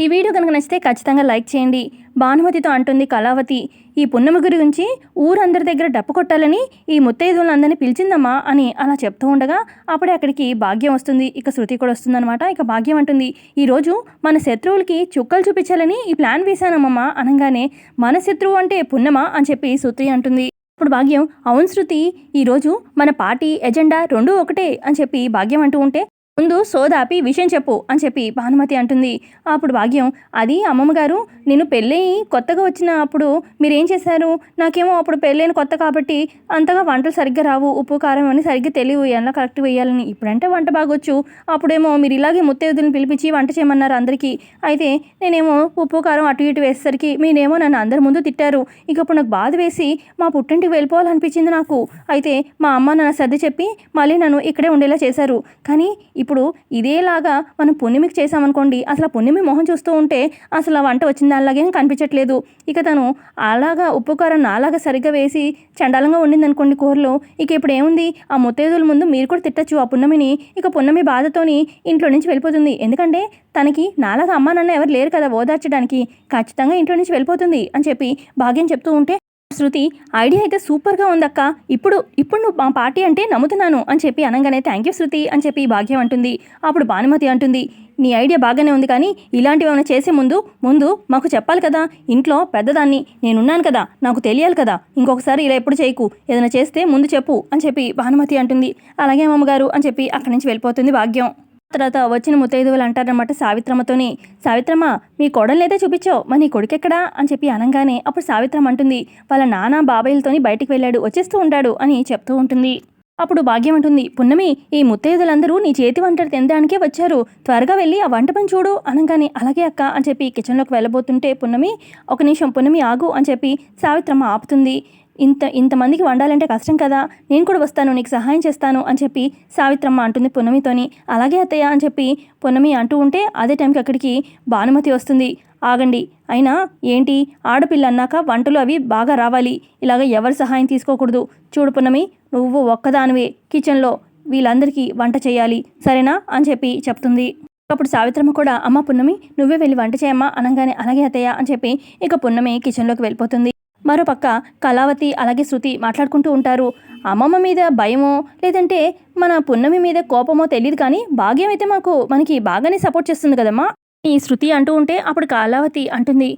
ఈ వీడియో కనుక నచ్చితే ఖచ్చితంగా లైక్ చేయండి. భానుమతితో అంటుంది కళావతి ఈ పున్నమి గురించి ఊరందరి దగ్గర డప్పు కొట్టాలని ఈ ముత్తైదులందరినీ పిలిచిందమ్మా అని అలా చెప్తూ ఉండగా అప్పుడే అక్కడికి భాగ్యం వస్తుంది. ఇక శృతి కూడా వస్తుందన్నమాట. ఇక భాగ్యం అంటుంది ఈరోజు మన శత్రువులకి చుక్కలు చూపించాలని ఈ ప్లాన్ వేశానమ్మమ్మా అనగానే మన శత్రువు అంటే పున్నమా అని చెప్పి శృతి అంటుంది. ఇప్పుడు భాగ్యం అవును శృతి ఈరోజు మన పార్టీ ఎజెండా రెండూ ఒకటే అని చెప్పి భాగ్యం అంటూ ఉంటే ముందు సోదాపి విషయం చెప్పు అని చెప్పి భానుమతి అంటుంది. అప్పుడు భాగ్యం అది అమ్మమ్మ గారు నేను పెళ్ళయి కొత్తగా వచ్చిన అప్పుడు మీరేం చేశారు? నాకేమో అప్పుడు పెళ్ళైన కొత్త కాబట్టి అంతగా వంటలు సరిగ్గా రావు ఉప్పు కారం అని సరిగ్గా తెలియవు ఎలా కరెక్ట్ వేయాలని. ఇప్పుడంటే వంట బాగొచ్చు. అప్పుడేమో మీరు ఇలాగే ముత్తైదులను పిలిపించి వంట చేయమన్నారు అందరికీ. అయితే నేనేమో ఉప్పు కారం అటు ఇటు వేసేసరికి మీరేమో నన్ను అందరి ముందు తిట్టారు. ఇక ఇప్పుడు నాకు బాధ వేసి మా పుట్టింటికి వెళ్ళిపోవాలనిపించింది నాకు. అయితే మా అమ్మ నన్ను సర్ది చెప్పి మళ్ళీ నన్ను ఇక్కడే ఉండేలా చేశారు. కానీ ఇప్పుడు ఇదేలాగా మనం పుణ్యమికి చేసామనుకోండి అసలు ఆ పుణ్యమి మొహం చూస్తూ ఉంటే అసలు ఆ వంట వచ్చిన దానిలాగే కనిపించట్లేదు. ఇక తను అలాగా ఉప్పు కారం నాలాగా సరిగ్గా వేసి చండాలంగా ఉండింది అనుకోండి కూరలో ఇక ఇప్పుడు ఏముంది? ఆ ముత్తైదుల ముందు మీరు కూడా తిట్టచ్చు ఆ పున్నమిని. ఇక పున్నమి బాధతోని ఇంట్లో నుంచి వెళ్ళిపోతుంది. ఎందుకంటే తనకి నాలాగా అమ్మ నాన్న ఎవరు లేరు కదా ఓదార్చడానికి. ఖచ్చితంగా ఇంట్లో నుంచి వెళ్ళిపోతుంది అని చెప్పి భాగ్యం చెప్తూ ఉంటే శృతి ఐడియా అయితే సూపర్గా ఉందక్క. ఇప్పుడు ఇప్పుడు నువ్వు మా పార్టీ అంటే నమ్ముతున్నాను అని చెప్పి అనగానే థ్యాంక్ యూ శృతి అని చెప్పి భాగ్యం అంటుంది. అప్పుడు భానుమతి అంటుంది నీ ఐడియా బాగానే ఉంది కానీ ఇలాంటివి ఏమైనా చేసే ముందు ముందు మాకు చెప్పాలి కదా. ఇంట్లో పెద్దదాన్ని నేనున్నాను కదా. నాకు తెలియాలి కదా. ఇంకొకసారి ఇలా ఎప్పుడు చేయకు. ఏదైనా చేస్తే ముందు చెప్పు అని చెప్పి భానుమతి అంటుంది. అలాగే అమ్మగారు అని చెప్పి అక్కడి నుంచి వెళ్ళిపోతుంది భాగ్యం. తర్వాత వచ్చిన ముత్తైదువులు అంటారనమాట సావిత్రమ్మతోని సావిత్రమ్మ మీ కొడలైతే చూపించావు మరి నీ కొడుకెక్కడా అని చెప్పి అనగానే అప్పుడు సావిత్రమ్మ అంటుంది వాళ్ళ నాన్న బాబాయిలతోని బయటికి వెళ్ళాడు వచ్చేస్తూ ఉంటాడు అని చెప్తూ ఉంటుంది. అప్పుడు భాగ్యం అంటుంది పున్నమి ఈ ముత్తైదులందరూ నీ చేతి వంట తినడానికే వచ్చారు త్వరగా వెళ్ళి ఆ వంట పని చూడు అనగానే అలాగే అక్క అని చెప్పి కిచెన్లోకి వెళ్ళబోతుంటే పున్నమి ఒక నిమిషం పున్నమి ఆగు అని చెప్పి సావిత్రమ్మ ఆపుతుంది. ఇంత ఇంతమందికి వండాలంటే కష్టం కదా. నేను కూడా వస్తాను నీకు సహాయం చేస్తాను అని చెప్పి సావిత్రమ్మ అంటుంది పున్నమితోని. అలాగే అత్తయ్య అని చెప్పి పున్నమి అంటూ ఉంటే అదే టైంకి అక్కడికి భానుమతి వస్తుంది. ఆగండి అయినా ఏంటి ఆడపిల్ల అన్నాక వంటలు అవి బాగా రావాలి. ఇలాగ ఎవరి సహాయం తీసుకోకూడదు. చూడు పున్నమి నువ్వు ఒక్కదానివే కిచెన్లో వీళ్ళందరికీ వంట చేయాలి. సరేనా? అని చెప్పి చెప్తుంది. అప్పుడు సావిత్రమ్మ కూడా అమ్మ పున్నమి నువ్వే వెళ్ళి వంట చేయమ్మా అనగానే అలాగే అత్తయ్య అని చెప్పి ఇక పున్నమి కిచెన్లోకి వెళ్ళిపోతుంది. మరోపక్క కళావతి అలాగే శృతి మాట్లాడుకుంటూ ఉంటారు. అమ్మమ్మ మీద భయమో లేదంటే మన పున్నమి మీద కోపమో తెలియదు కానీ భాగ్యం అయితే మాకు మనకి బాగానే సపోర్ట్ చేస్తుంది కదమ్మా. ఈ శృతి అంటూ ఉంటే అప్పుడు కళావతి అంటుంది.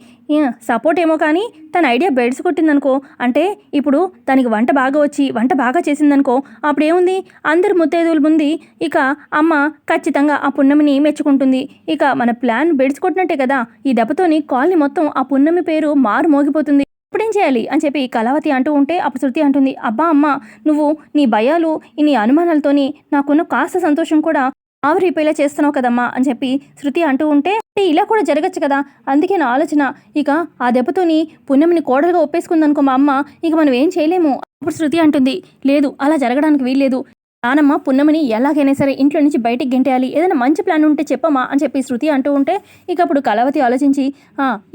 సపోర్ట్ ఏమో కానీ తన ఐడియా బెడ్స్ కొట్టిందనుకో అంటే ఇప్పుడు తనకి వంట బాగా వచ్చి వంట బాగా చేసిందనుకో అప్పుడు ఏముంది అందరు ముత్తైదువుల ముందు ఇక అమ్మ ఖచ్చితంగా ఆ పున్నమిని మెచ్చుకుంటుంది. ఇక మన ప్లాన్ బెడ్స్ కొట్టినట్టే కదా ఈ దెబ్బతోని కాలనీ మొత్తం ఆ పున్నమి పేరు మారు మోగిపోతుంది. ఇప్పుడేం చేయాలి? అని చెప్పి కళావతి అంటూ ఉంటే అప్పుడు శృతి అంటుంది అబ్బా అమ్మ నువ్వు నీ భయాలు నీ అనుమానాలతోని నాకున్న కాస్త సంతోషం కూడా ఆవిరిపోయేలా చేస్తున్నావు కదమ్మా అని చెప్పి శృతి అంటూ ఉంటే "అంటే ఇలా కూడా జరగచ్చు కదా? అందుకే నా ఆలోచన ఇక ఆ దెబ్బతోని పుణ్యమిని కోడలుగా ఒప్పేసుకుందనుకో మా అమ్మ ఇక మనం ఏం చేయలేము అప్పుడు శృతి అంటుంది లేదు అలా జరగడానికి వీల్లేదు. నానమ్మ పున్నమిని ఎలాగైనా సరే ఇంట్లో నుంచి బయటికి గెంటేయాలి. ఏదైనా మంచి ప్లాన్ ఉంటే చెప్పమ్మా అని చెప్పి శృతి అంటూ ఉంటే ఇక అప్పుడు కళావతి ఆలోచించి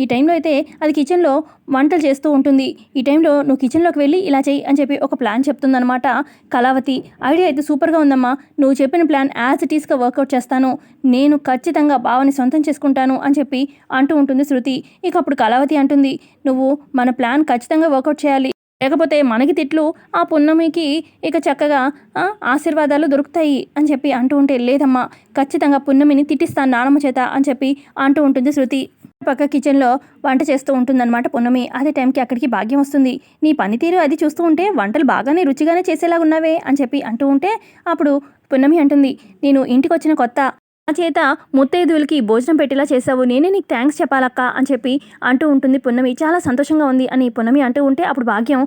ఈ టైంలో అయితే అది కిచెన్లో వంటలు చేస్తూ ఉంటుంది. ఈ టైంలో నువ్వు కిచెన్లోకి వెళ్ళి ఇలా చెయ్యి అని చెప్పి ఒక ప్లాన్ చెప్తుందనమాట కళావతి. ఐడియా అయితే సూపర్గా ఉందమ్మా. నువ్వు చెప్పిన ప్లాన్ యాజ్ ఇట్ ఈస్గా వర్కౌట్ చేస్తాను. నేను ఖచ్చితంగా బావని సొంతం చేసుకుంటాను అని చెప్పి అంటూ ఉంటుంది శృతి. ఇక అప్పుడు కళావతి అంటుంది నువ్వు మన ప్లాన్ ఖచ్చితంగా వర్కౌట్ చేయాలి. లేకపోతే మనకి తిట్లు ఆ పున్నమికి ఇక చక్కగా ఆశీర్వాదాలు దొరుకుతాయి అని చెప్పి అంటూ ఉంటే లేదమ్మా ఖచ్చితంగా పున్నమిని తిట్టిస్తాను నానమ్మ చేత అని చెప్పి అంటూ ఉంటుంది శృతి. పక్క కిచెన్లో వంట చేస్తూ ఉంటుందన్నమాట పున్నమి. అదే టైంకి అక్కడికి భాగ్యం వస్తుంది. నీ పనితీరు అది చూస్తూ ఉంటే వంటలు బాగానే రుచిగానే చేసేలాగా ఉన్నావే అని చెప్పి అంటూ ఉంటే అప్పుడు పున్నమి అంటుంది నేను ఇంటికి వచ్చిన కొత్త. నా చేత ముత్తైదువులకి భోజనం పెట్టేలా చేసావు నేనే నీకు థ్యాంక్స్ చెప్పాలక్క అని చెప్పి అంటూ ఉంటుంది పున్నమి. చాలా సంతోషంగా ఉంది అని పున్నమి అంటూ ఉంటే అప్పుడు భాగ్యం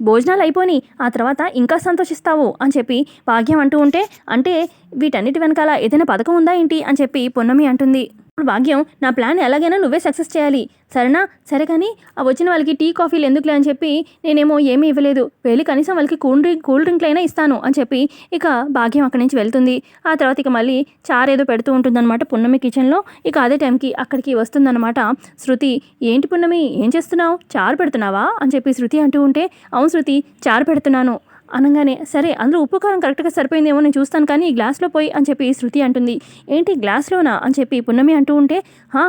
భోజనాలు అయిపోని ఆ తర్వాత ఇంకా సంతోషిస్తావు అని చెప్పి భాగ్యం అంటూ ఉంటే అంటే వీటన్నిటి వెనకాల ఏదైనా పథకం ఉందా ఏంటి? అని చెప్పి పున్నమి అంటుంది. ఇప్పుడు భాగ్యం నా ప్లాన్ ఎలాగైనా నువ్వే సక్సెస్ చేయాలి. సరేనా? సరే కానీ ఆ వచ్చిన వాళ్ళకి టీ కాఫీలు ఎందుకులే అని చెప్పి నేనేమో ఏమీ ఇవ్వలేదు. వెళ్ళి కనీసం వాళ్ళకి కూల్ డ్రింక్ కూల్ డ్రింక్లైనా ఇస్తాను అని చెప్పి ఇక భాగ్యం అక్కడి నుంచి వెళ్తుంది. ఆ తర్వాత ఇక మళ్ళీ చార్ ఏదో పెడుతూ ఉంటుందన్నమాట పున్నమి కిచెన్లో ఇక అదే టైంకి అక్కడికి వస్తుందన్నమాట శృతి. ఏంటి పున్నమి? ఏం చేస్తున్నావు? చారు పెడుతున్నావా? అని చెప్పి శృతి అంటూ ఉంటే అవును శృతి చారు పెడుతున్నాను. అనగానే సరే అందులో ఉప్పు కారం కరెక్ట్గా సరిపోయిందేమో నేను చూస్తాను కానీ ఈ గ్లాస్లో పోయి అని చెప్పి శృతి అంటుంది. ఏంటి గ్లాస్లోనా? అని చెప్పి పున్నమి అంటూ ఉంటే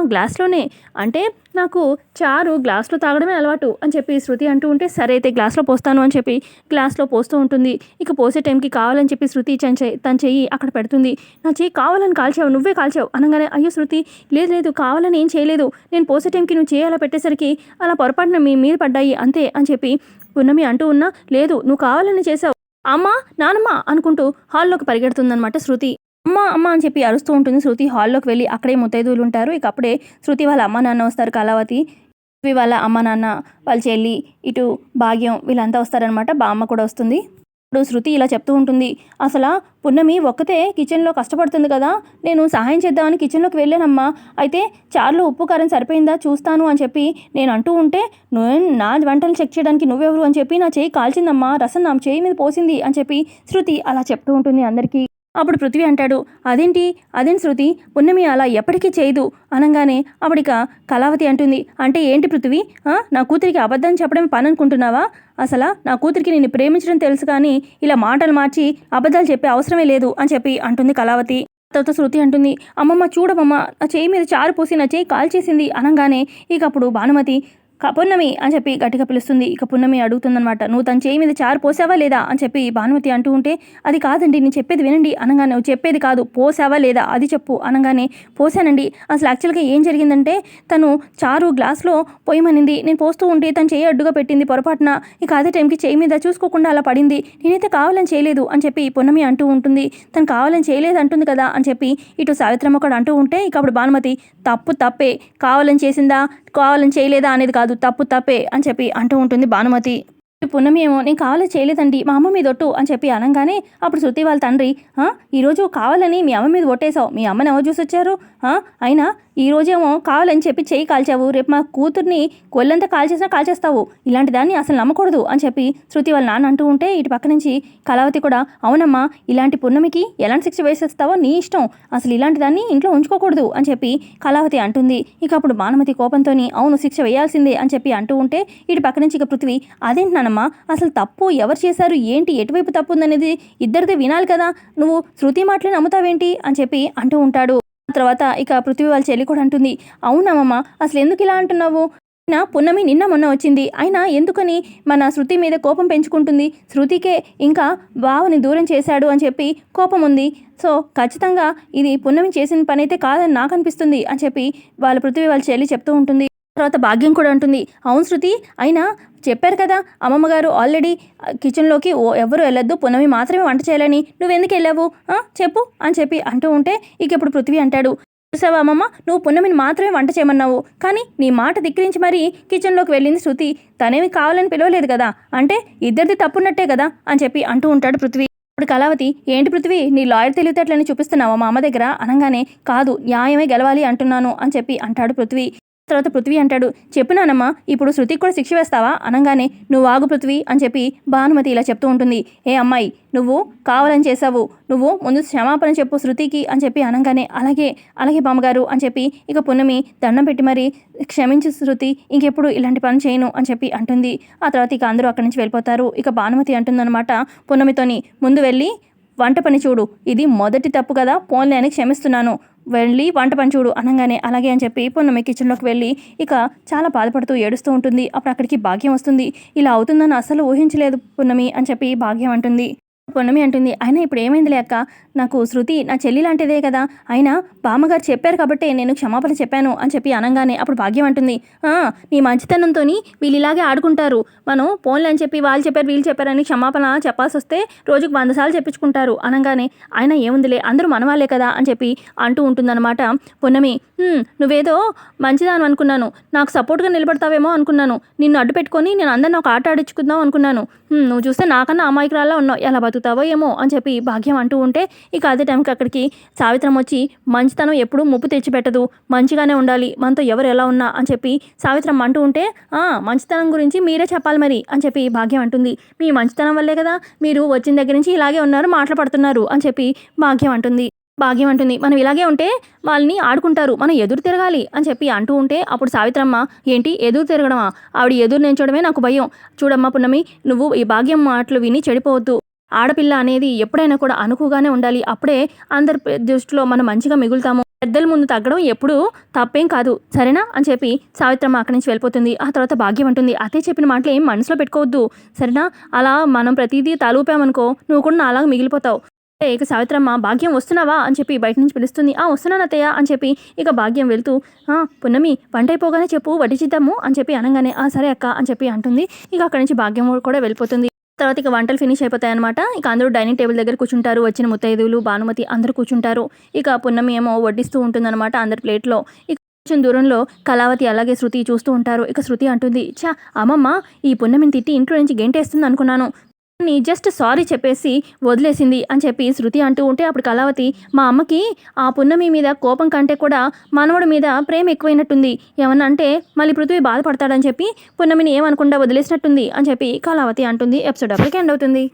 గ్లాస్లోనే. అంటే నాకు చారు గ్లాస్లో తాగడమే అలవాటు అని చెప్పి శృతి అంటూ ఉంటే సరే అయితే గ్లాస్లో పోస్తాను అని చెప్పి గ్లాస్లో పోస్తూ ఉంటుంది. ఇక పోసే టైంకి కావాలని చెప్పి శృతి తన చెయ్యి తన చెయ్యి అక్కడ పెడుతుంది. నా చెయ్యి కావాలని కాల్చావు నువ్వే కాల్చావు అనగానే అయ్యో శృతి లేదు లేదు కావాలని ఏం చేయలేదు. నేను పోసే టైంకి నువ్వు చేయాలా పెట్టేసరికి అలా పొరపాటున మీ మీద పడ్డాయి అంతే అని చెప్పి పున్నమి అంటూ ఉన్నా లేదు నువ్వు కావాలని చేసావు అమ్మా నానమ్మ అనుకుంటూ హాల్లోకి పరిగెడుతుందనమాట శృతి. అమ్మ అమ్మ అని చెప్పి అరుస్తూ ఉంటుంది శృతి. హాల్లోకి వెళ్ళి అక్కడే ముత్తైదువులు ఉంటారు. ఇక అప్పుడే శృతి వాళ్ళ అమ్మ నాన్న వస్తారు. కళావతి శృతి వాళ్ళ అమ్మ నాన్న వాళ్ళ చెల్లి ఇటు భాగ్యం వీళ్ళంతా వస్తారనమాట బామ్మ కూడా వస్తుంది. ఇప్పుడు శృతి ఇలా చెప్తూ ఉంటుంది. అసలు పున్నమి ఒక్కతే కిచెన్లో కష్టపడుతుంది కదా. నేను సహాయం చేద్దామని కిచెన్లోకి వెళ్ళానమ్మా. అయితే చారులో ఉప్పు కారం సరిపోయిందా? చూస్తాను అని చెప్పి నేను అంటూ ఉంటే నువ్వు నా వంటలు చెక్ చేయడానికి నువ్వెవరు? అని చెప్పి నా చేయి కాల్చిందమ్మా. రసం నా చేయి మీద పోసింది అని చెప్పి శృతి అలా చెప్తూ ఉంటుంది అందరికీ. అప్పుడు పృథ్వీ అంటాడు అదేంటి? అదేంటి శృతి? పున్నమి అలా ఎప్పటికీ చేయదు. అనగానే అప్పటిక కళావతి అంటుంది అంటే ఏంటి పృథ్వీ? నా కూతురికి అబద్ధం చెప్పడం పని అనుకుంటున్నావా అసలు నా కూతురికి నిన్ను ప్రేమించడం తెలుసు కానీ ఇలా మాటలు మార్చి అబద్ధాలు చెప్పే అవసరమే లేదు అని చెప్పి అంటుంది కళావతి. తర్వాత శృతి అంటుంది అమ్మమ్మ చూడమమ్మ నా చేయి మీద చారు పోసి నా చేయి కాల్చేసింది అనగానే ఇక అప్పుడు భానుమతి పున్నమి అని చెప్పి గట్టిగా పిలుస్తుంది. ఇక పున్నమి అడుగుతుందనమాట నువ్వు తన చేయి మీద చారు పోసావా లేదా? అని చెప్పి భానుమతి అంటూ ఉంటే అది కాదండి నేను చెప్పేది వినండి. అనగానే నువ్వు చెప్పేది కాదు. పోసావా లేదా? అది చెప్పు అనగానే పోసానండి. అసలు యాక్చువల్గా ఏం జరిగిందంటే తను చారు గ్లాస్లో పోయమనింది. నేను పోస్తూ ఉంటే తను చేయి అడ్డుగా పెట్టింది పొరపాటున. ఇక అదే టైంకి చేయి మీద చూసుకోకుండా అలా పడింది. నేనైతే కావాలని చేయలేదు అని చెప్పి పున్నమి అంటూ ఉంటుంది. తను కావాలని చేయలేదు అంటుంది కదా అని చెప్పి ఇటు సావిత్రమ్మ కూడా అంటూ ఉంటే ఇక అప్పుడు భానుమతి తప్పు తప్పే. కావాలని చేసిందా? కావాలని చేయలేదా అనేది కాదు తప్పు తప్పే అని చెప్పి అంటూ ఉంటుంది భానుమతి. పున్నమి ఏమో నేను కావాలని చేయలేదండి మా అమ్మ మీద ఒట్టు అని చెప్పి అనగానే అప్పుడు శృతి వాళ్ళ తండ్రి ఈరోజు కావాలని మీ అమ్మ మీద ఒట్టేశావు మీ అమ్మని ఎవరు చూసి వచ్చారు అయినా ఈ రోజేమో కావాలని చెప్పి చేయి కాల్చావు రేపు మా కూతుర్ని కొల్లంతా కాల్చేసినా కాల్చేస్తావు. ఇలాంటి దాన్ని అసలు నమ్మకూడదు అని చెప్పి శృతి వాళ్ళ నాన్న అంటూ ఉంటే ఇటు పక్క నుంచి కళావతి కూడా అవునమ్మా ఇలాంటి పున్నమికి ఎలాంటి శిక్ష వేసేస్తావో నీ ఇష్టం. అసలు ఇలాంటి దాన్ని ఇంట్లో ఉంచుకోకూడదు అని చెప్పి కళావతి అంటుంది. ఇక అప్పుడు భానుమతి కోపంతోని అవును శిక్ష వేయాల్సిందే అని చెప్పి అంటూ ఉంటే ఇటు పక్క నుంచి ఇక పృథ్వీ అదేంటి నానమ్మా అసలు తప్పు ఎవరు చేశారు? ఏంటి ఎటువైపు తప్పు ఉందనేది? ఇద్దరిది వినాలి కదా. నువ్వు శృతి మాటలు నమ్ముతావేంటి? అని చెప్పి అంటూ ఉంటాడు. తర్వాత ఇక పృథ్వీ వాళ్ళ చెల్లి కూడా అంటుంది అవునమ్మమ్మ అసలు ఎందుకు ఇలా అంటున్నావు? అయినా పున్నమి నిన్న మొన్న వచ్చింది అయినా ఎందుకని మన శృతి మీద కోపం పెంచుకుంటుంది? శృతికే ఇంకా బావని దూరం చేశాడు అని చెప్పి కోపం ఉంది. సో ఖచ్చితంగా ఇది పున్నమి చేసిన పని అయితే కాదని నాకు అనిపిస్తుంది అని చెప్పి వాళ్ళ పృథ్వీ వాళ్ళ చెల్లి చెప్తూ ఉంటుంది. తర్వాత భాగ్యం కూడా ఉంటుంది అవును శృతి అయినా చెప్పారు కదా అమ్మమ్మ గారు ఆల్రెడీ కిచెన్లోకి ఓ ఎవరు వెళ్ళొద్దు పునమి మాత్రమే వంట చేయాలని. నువ్వెందుకు వెళ్ళావు? చెప్పు అని చెప్పి అంటూ ఉంటే ఇక ఇప్పుడు పృథ్వీ అంటాడు. చూసావా అమ్మమ్మ నువ్వు పున్నమిని మాత్రమే వంట చేయమన్నావు. కానీ నీ మాట ధిక్కరించి మరీ కిచెన్లోకి వెళ్ళింది శృతి. తనేమి కావాలని పిలవలేదు కదా అంటే ఇద్దరిది తప్పున్నట్టే కదా అని చెప్పి అంటూ ఉంటాడు పృథ్వీ. ఇప్పుడు కళావతి ఏంటి పృథ్వీ నీ లాయర్ తెలివితేటలని చూపిస్తున్నావా మా అమ్మ దగ్గర? అనగానే కాదు న్యాయమే గెలవాలి అంటున్నాను అని చెప్పి అంటాడు పృథ్వీ. తర్వాత పృథ్వీ అంటాడు చెప్పినానమ్మా ఇప్పుడు శృతికి కూడా శిక్ష వేస్తావా? అనగానే నువ్వు ఆగు పృథ్వీ అని చెప్పి భానుమతి ఇలా చెప్తూ ఉంటుంది. ఏ అమ్మాయి నువ్వు కావాలని చేసావు నువ్వు ముందు క్షమాపణ చెప్పు శృతికి అని చెప్పి అనగానే అలాగే అలాగే బామ్మగారు అని చెప్పి ఇక పున్నమి దండం పెట్టి మరి క్షమించు శృతి ఇంకెప్పుడు ఇలాంటి పని చేయను అని చెప్పి అంటుంది. ఆ తర్వాత ఇక అందరూ అక్కడి నుంచి వెళ్ళిపోతారు. ఇక భానుమతి అంటుందన్నమాట పున్నమితోని ముందు వెళ్ళి వంట పని చూడు. ఇది మొదటి తప్పు కదా. పోన్లే అని క్షమిస్తున్నాను. వెళ్ళి వంట పని చూడు అనగానే. అలాగే అని చెప్పి పున్నమి కిచెన్లోకి వెళ్ళి ఇక చాలా బాధపడుతూ ఏడుస్తూ ఉంటుంది. అప్పుడు అక్కడికి భాగ్యం వస్తుంది. ఇలా అవుతుందని అసలు ఊహించలేదు పున్నమి అని చెప్పి భాగ్యం అంటుంది. పొన్నమి అంటుంది అయినా ఇప్పుడు ఏమైందిలే అక్క? నాకు శృతి నా చెల్లి లాంటిదే కదా. అయినా బామ్మగారు చెప్పారు కాబట్టి నేను క్షమాపణ చెప్పాను అని చెప్పి అనగానే అప్పుడు భాగ్యం అంటుంది నీ మంచితనంతో వీళ్ళు ఇలాగే ఆడుకుంటారు. మనం ఫోన్లు అని చెప్పి వాళ్ళు చెప్పారు వీళ్ళు చెప్పారని క్షమాపణ చెప్పాల్సి వస్తే రోజుకు వంద సార్లు చెప్పించుకుంటారు అనగానే ఆయన ఏముందిలే అందరూ మనవాళ్ళే కదా అని చెప్పి అంటూ ఉంటుందన్నమాట పొన్నమి. నువ్వేదో మంచిదాని అనుకున్నాను. నాకు సపోర్ట్గా నిలబడతావేమో అనుకున్నాను. నిన్ను అడ్డు పెట్టుకొని నేను అందరిని ఒక ఆట ఆడించుకుందాం అనుకున్నాను. నువ్వు చూస్తే నాకన్నా అమాయకురాల్లో ఉన్నావు. ఎలా బతుకుతావో ఏమో అని చెప్పి భాగ్యం అంటూ ఉంటే ఇక అదే టైంకి అక్కడికి సావిత్రం వచ్చి మంచితనం ఎప్పుడూ ముప్పు తెచ్చిపెట్టదు. మంచిగానే ఉండాలి. మనతో ఎవరు ఎలా ఉన్నా అని చెప్పి సావిత్రం అంటూ ఉంటే "ఆ, మంచితనం గురించి మీరే చెప్పాలి మరి అని చెప్పి భాగ్యం అంటుంది. మీ మంచితనం వల్లే కదా మీరు వచ్చిన దగ్గర నుంచి ఇలాగే ఉన్నారు మాట్లాడుతున్నారు అని చెప్పి భాగ్యం అంటుంది. భాగ్యం అంటుంది. మనం ఇలాగే ఉంటే వాళ్ళని ఆడుకుంటారు. మనం ఎదురు తిరగాలి అని చెప్పి అంటూ ఉంటే అప్పుడు సావిత్రమ్మ ఏంటి? ఎదురు తిరగడమా? ఆవిడ ఎదురు నించోడమే నాకు భయం. చూడమ్మా పున్నమి నువ్వు ఈ భాగ్యం మాటలు విని చెడిపోవద్దు. ఆడపిల్ల అనేది ఎప్పుడైనా కూడా అనుకుగానే ఉండాలి. అప్పుడే అందరి దృష్టిలో మనం మంచిగా మిగులుతాము. పెద్దల ముందు తగ్గడం ఎప్పుడూ తప్పేం కాదు. సరేనా? అని చెప్పి సావిత్రమ్మ అక్కడి నుంచి వెళ్ళిపోతుంది. ఆ తర్వాత భాగ్యం అంటుంది. అతే చెప్పిన మాటలు ఏం మనసులో పెట్టుకోవద్దు. సరేనా? అలా మనం ప్రతిదీ తలూపామనుకో నువ్వు కూడా నాలాగా మిగిలిపోతావు. ఇక సావిత్రమ్మ భాగ్యం వస్తున్నావా? అని చెప్పి బయట నుంచి పిలుస్తుంది. ఆ వస్తున్నాను అత్తయ్య అని చెప్పి ఇక భాగ్యం వెళ్తూ పున్నమి వంట అయిపోగానే చెప్పు వడ్డిచిద్దాము అని చెప్పి అనగానే ఆ సరే అక్క అని చెప్పి అంటుంది. ఇక అక్కడి నుంచి భాగ్యం కూడా వెళ్ళిపోతుంది. తర్వాత ఇక వంటలు ఫినిష్ అయిపోతాయి అనమాట ఇక అందరూ డైనింగ్ టేబుల్ దగ్గర కూర్చుంటారు. వచ్చిన ముత్తైదువులు భానుమతి అందరూ కూర్చుంటారు. ఇక పున్నమి ఏమో వడ్డిస్తూ ఉంటుందన్నమాట అందరి ప్లేట్లో ఇక కొంచెం దూరంలో కళావతి అలాగే శృతి చూస్తూ ఉంటారు. ఇక శృతి అంటుంది చా అమ్మమ్మ ఈ పున్నమిని తిట్టి ఇంట్లో నుంచి గెంటేస్తుంది అనుకున్నాను. నీ జస్ట్ సారీ చెప్పేసి వదిలేసింది అని చెప్పి శృతి అంటూ ఉంటే అప్పుడు కళావతి మా అమ్మకి ఆ పున్నమి మీద కోపం కంటే కూడా మనవడి మీద ప్రేమ ఎక్కువైనట్టుంది. ఏమన్నా అంటే మళ్ళీ పృథ్వీ బాధపడతాడని చెప్పి పున్నమిని ఏమనకుండా వదిలేసినట్టుంది అని చెప్పి కళావతి అంటుంది. ఎపిసోడ్ అప్పటికి ఎండ్ అవుతుంది.